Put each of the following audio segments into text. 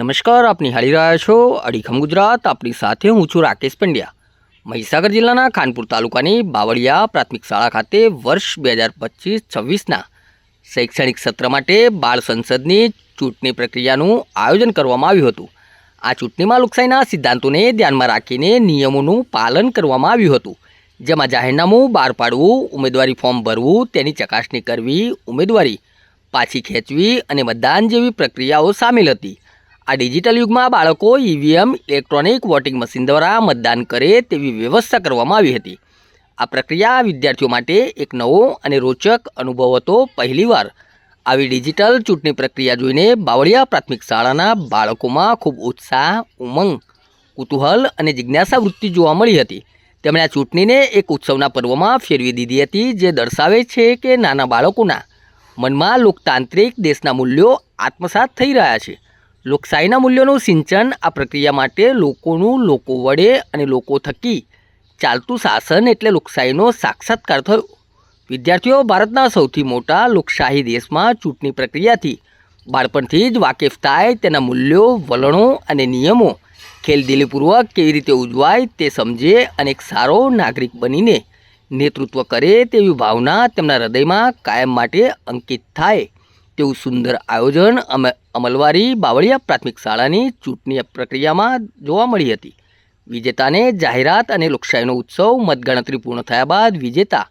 નમસ્કાર, આપ નિહાળી રહ્યા છો અડીખમ ગુજરાત. આપણી સાથે હું છું રાકેશ પંડ્યા. મહીસાગર જિલ્લાના ખાનપુર તાલુકાની બાવળિયા પ્રાથમિક શાળા ખાતે વર્ષ બે હજાર પચીસ છવ્વીસના શૈક્ષણિક સત્ર માટે બાળ સંસદની ચૂંટણી પ્રક્રિયાનું આયોજન કરવામાં આવ્યું હતું. આ ચૂંટણીમાં લોકશાહીના સિદ્ધાંતોને ધ્યાનમાં રાખીને નિયમોનું પાલન કરવામાં આવ્યું હતું. જેમાં જાહેરનામું બહાર પાડવું, ઉમેદવારી ફોર્મ ભરવું, તેની ચકાસણી કરવી, ઉમેદવારી પાછી ખેંચવી અને મતદાન જેવી પ્રક્રિયાઓ સામેલ હતી. આ ડિજિટલ યુગમાં બાળકો ઈવીએમ ઇલેક્ટ્રોનિક વોટિંગ મશીન દ્વારા મતદાન કરે તેવી વ્યવસ્થા કરવામાં આવી હતી. આ પ્રક્રિયા વિદ્યાર્થીઓ માટે એક નવો અને રોચક અનુભવ હતો પહેલીવાર. આવી ડિજિટલ ચૂંટણી પ્રક્રિયા જોઈને બાવળિયા પ્રાથમિક શાળાના બાળકોમાં ખૂબ ઉત્સાહ, ઉમંગ, કુતૂહલ અને જિજ્ઞાસા વૃત્તિ જોવા મળી હતી. તેમણે આ ચૂંટણીને એક ઉત્સવના પર્વમાં ફેરવી દીધી હતી, જે દર્શાવે છે કે નાના બાળકોના મનમાં લોકતાંત્રિક દેશના મૂલ્યો આત્મસાત થઈ રહ્યા છે. લોકશાહીના મૂલ્યોનું સિંચન આ પ્રક્રિયા માટે લોકોનું લોકો વડે અને લોકો થકી ચાલતું શાસન એટલે લોકશાહીનો સાક્ષાત્કાર થયો. વિદ્યાર્થીઓ ભારતના સૌથી મોટા લોકશાહી દેશમાં ચૂંટણી પ્રક્રિયાથી બાળપણથી જ વાકેફ થાય તેના મૂલ્યો, વલણો અને નિયમો ખેલદિલીપૂર્વક કેવી રીતે ઉજવાય તે સમજે અને એક સારો નાગરિક બનીને નેતૃત્વ કરે તેવી ભાવના તેમના હૃદયમાં કાયમ માટે અંકિત થાય. તેવું સુંદર આયોજન અમ અમલવારી બાવળિયા પ્રાથમિક શાળાની ચૂંટણી પ્રક્રિયામાં જોવા મળી હતી. વિજેતાને જાહેરાત અને લોકશાહીનો ઉત્સવ મતગણતરી પૂર્ણ થયા બાદ વિજેતા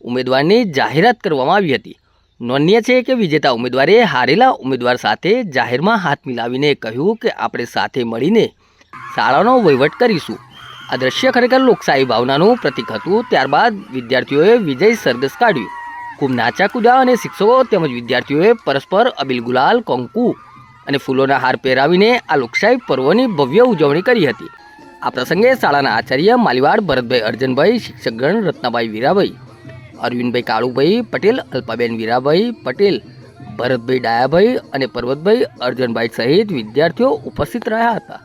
ઉમેદવારની જાહેરાત કરવામાં આવી હતી. નોંધનીય છે કે વિજેતા ઉમેદવારે હારેલા ઉમેદવાર સાથે જાહેરમાં હાથ મિલાવીને કહ્યું કે આપણે સાથે મળીને શાળાનો વહીવટ કરીશું. આ દ્રશ્ય ખરેખર લોકશાહી ભાવનાનું પ્રતીક હતું. ત્યારબાદ વિદ્યાર્થીઓએ વિજય સરઘસ કાઢ્યું. ખૂબ નાચા કૂદ્યા અને શિક્ષકો તેમજ વિદ્યાર્થીઓએ પરસ્પર અબિલ ગુલાલ, કંકુ અને ફૂલોના હાર પહેરાવીને આ લોકશાહી પર્વની ભવ્ય ઉજવણી કરી હતી. આ પ્રસંગે શાળાના આચાર્ય માલીવાડ ભરતભાઈ અર્જનભાઈ, શિક્ષકગણ રત્નાભાઈ વીરાભાઈ, અરવિંદભાઈ કાળુભાઈ પટેલ, અલ્પાબેન વીરાભાઈ પટેલ, ભરતભાઈ ડાયાભાઈ અને પર્વતભાઈ અર્જનભાઈ સહિત વિદ્યાર્થીઓ ઉપસ્થિત રહ્યા હતા.